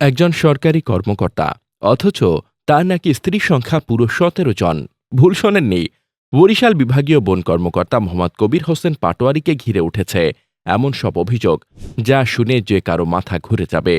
একজন সরকারি কর্মকর্তা, অথচ তার নাকি স্ত্রী সংখ্যা পুরো সতেরো জন। ভুল শোনেননি। বরিশাল বিভাগীয় বন কর্মকর্তা মোহাম্মদ কবির হোসেন পাটোয়ারিকে ঘিরে উঠেছে এমন সব অভিযোগ যা শুনে যে কারও মাথা ঘুরে যাবে।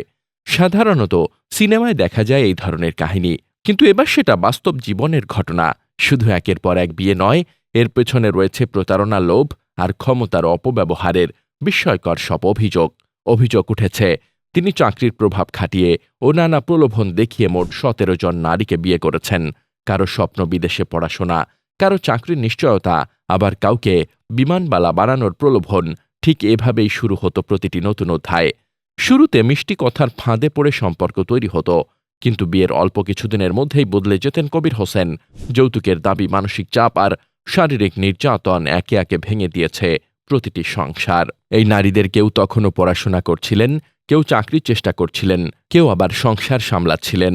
সাধারণত সিনেমায় দেখা যায় এই ধরনের কাহিনী, কিন্তু এবার সেটা বাস্তব জীবনের ঘটনা। শুধু একের পর এক বিয়ে নয়, এর পেছনে রয়েছে প্রতারণা লোভ আর ক্ষমতার অপব্যবহারের বিস্ময়কর সব অভিযোগ। অভিযোগ উঠেছে তিনি চাকরির প্রভাব খাটিয়ে ও নানা প্রলোভন দেখিয়ে মোট সতেরো জন নারীকে বিয়ে করেছেন। কারও স্বপ্ন বিদেশে পড়াশোনা, কারও চাকরির নিশ্চয়তা, আবার কাউকে বিমানবালা বানানোর প্রলোভন ঠিক এভাবেই শুরু হতো প্রতিটি নতুন অধ্যায়। শুরুতে মিষ্টি কথার ফাঁদে পড়ে সম্পর্ক তৈরি হতো, কিন্তু বিয়ের অল্প কিছুদিনের মধ্যেই বদলে যেতেন কবির হোসেন। যৌতুকের দাবি মানসিক চাপ আর শারীরিক নির্যাতন একে একে ভেঙে দিয়েছে প্রতিটি সংসার। এই নারীদের কেউ তখনও পড়াশোনা করছিলেন কেউ চাকরির চেষ্টা করছিলেন, কেউ আবার সংসার সামলাচ্ছিলেন।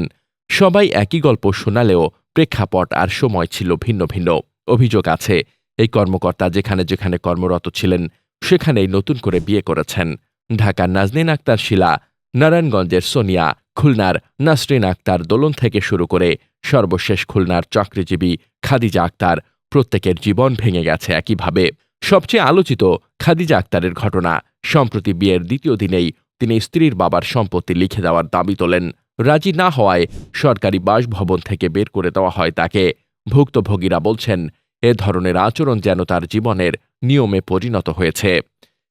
সবাই একই গল্প শোনালেও প্রেক্ষাপট আর সময় ছিল ভিন্ন ভিন্ন। অভিযোগ আছে, এই কর্মকর্তা যেখানে যেখানে কর্মরত ছিলেন, সেখানেই নতুন করে বিয়ে করেছেন। ঢাকার নাজনীন আক্তার শিলা, নারায়ণগঞ্জের সোনিয়া, খুলনার নাসরিন আক্তার দোলন থেকে শুরু করে সর্বশেষ খুলনার চাকরিজীবী খাদিজা আক্তার, প্রত্যেকের জীবন ভেঙে গেছে একইভাবে। সবচেয়ে আলোচিত খাদিজা আক্তারের ঘটনা, সম্প্রতি বিয়ের দ্বিতীয় দিনেই তিনি স্ত্রীর বাবার সম্পত্তি লিখে দেওয়ার দাবি তোলেন। রাজি না হওয়ায় সরকারি বাসভবন থেকে বের করে দেওয়া হয় তাকে। ভুক্তভোগীরা বলছেন, এ ধরনের আচরণ যেন তার জীবনের নিয়মে পরিণত হয়েছে।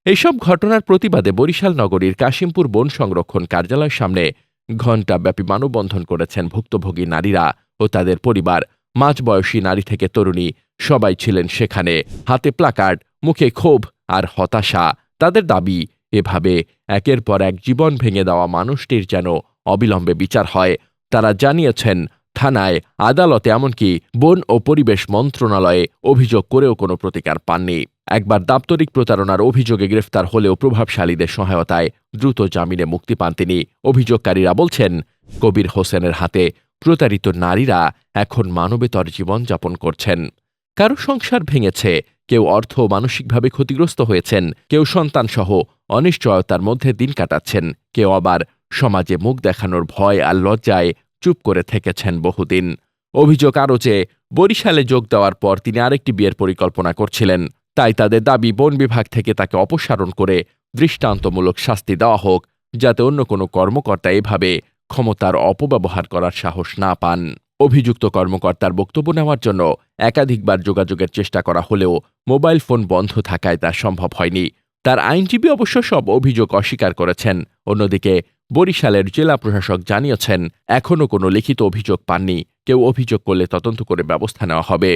এসব ঘটনার প্রতিবাদে বরিশাল নগরীর কাশিমপুর বন সংরক্ষণ কার্যালয়ের সামনে ঘণ্টাব্যাপী মানববন্ধন করেছেন ভুক্তভোগী নারীরা ও তাদের পরিবার। মাঝবয়সী নারী থেকে তরুণী, সবাই ছিলেন সেখানে। হাতে প্লাকার্ড, মুখে ক্ষোভ আর হতাশা। তাদের দাবি এভাবে একের পর এক জীবন ভেঙে দেওয়া মানুষটির যেন অবিলম্বে বিচার হয়, তারা জানিয়েছেন, থানায় আদালতে এমনকি বন ও পরিবেশ মন্ত্রণালয়ে অভিযোগ করেও কোনো প্রতিকার পাননি। একবার দাপ্তরিক প্রতারণার অভিযোগে গ্রেফতার হলেও প্রভাবশালীদের সহায়তায় দ্রুত জামিনে মুক্তি পান তিনি। অভিযোগকারীরা বলছেন, কবির হোসেনের হাতে প্রতারিত নারীরা এখন মানবেতর জীবনযাপন করছেন। কারও সংসার ভেঙেছে কেউ অর্থ মানসিকভাবে ক্ষতিগ্রস্ত হয়েছেন, কেউ সন্তানসহ অনিশ্চয়তার মধ্যে দিন কাটাচ্ছেন, কেউ আবার সমাজে মুখ দেখানোর ভয় আর লজ্জায় চুপ করে থেকেছেন বহুদিন। অভিযোগ আরও যে, বরিশালে যোগ দেওয়ার পর তিনি আরেকটি বিয়ের পরিকল্পনা করছিলেন। তাই তাদের দাবি বন বিভাগ থেকে তাকে অপসারণ করে দৃষ্টান্তমূলক শাস্তি দেওয়া হোক, যাতে অন্য কোনো কর্মকর্তা এভাবে ক্ষমতার অপব্যবহার করার সাহস না পান। অভিযুক্ত কর্মকর্তার বক্তব্য নেওয়ার জন্য একাধিকবার যোগাযোগের চেষ্টা করা হলেও মোবাইল ফোন বন্ধ থাকায় তা সম্ভব হয়নি। তার আইনজীবী অবশ্য সব অভিযোগ অস্বীকার করেছেন। অন্যদিকে বরিশালের জেলা প্রশাসক জানিয়েছেন, এখনও কোনো লিখিত অভিযোগ পাননি। কেউ অভিযোগ করলে তদন্ত করে ব্যবস্থা নেওয়া হবে।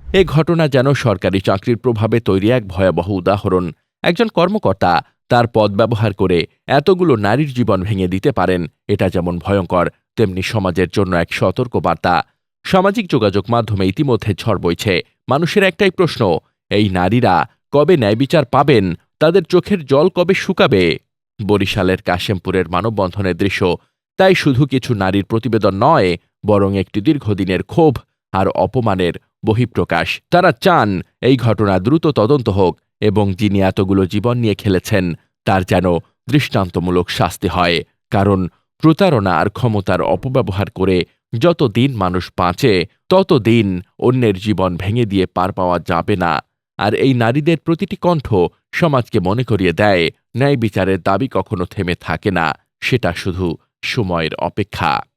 এ ঘটনা যেন সরকারি চাকরির প্রভাবে তৈরি এক ভয়াবহ উদাহরণ। একজন কর্মকর্তা তার পদ ব্যবহার করে এতগুলো নারীর জীবন ভেঙে দিতে পারেন, এটা যেমন ভয়ঙ্কর তেমনি সমাজের জন্য এক সতর্ক বার্তা সামাজিক যোগাযোগ মাধ্যমে ইতিমধ্যে ঝড় বইছে। মানুষের একটাই প্রশ্ন, এই নারীরা কবে ন্যায় বিচার পাবেন? তাদের চোখের জল কবে শুকাবে? বরিশালের কাশেমপুরের মানববন্ধনের দৃশ্য। তাই শুধু কিছু নারীর প্রতিবেদন নয়, বরং একটি দীর্ঘদিনের ক্ষোভ আর অপমানের বহিঃপ্রকাশ। তারা চান এই ঘটনা দ্রুত তদন্ত হোক এবং যিনি এতগুলো জীবন নিয়ে খেলেছেন, তার যেন দৃষ্টান্তমূলক শাস্তি হয়। কারণ প্রতারণা আর ক্ষমতার অপব্যবহার করে যত দিন মানুষ বাঁচে, তত দিন অন্যের জীবন ভেঙে দিয়ে পার পাওয়া যাবে না। আর এই নারীদের প্রতিটি কণ্ঠ সমাজকে মনে করিয়ে দেয়, ন্যায় বিচারের দাবি কখনো থেমে থাকে না, সেটা শুধু সময়ের অপেক্ষা।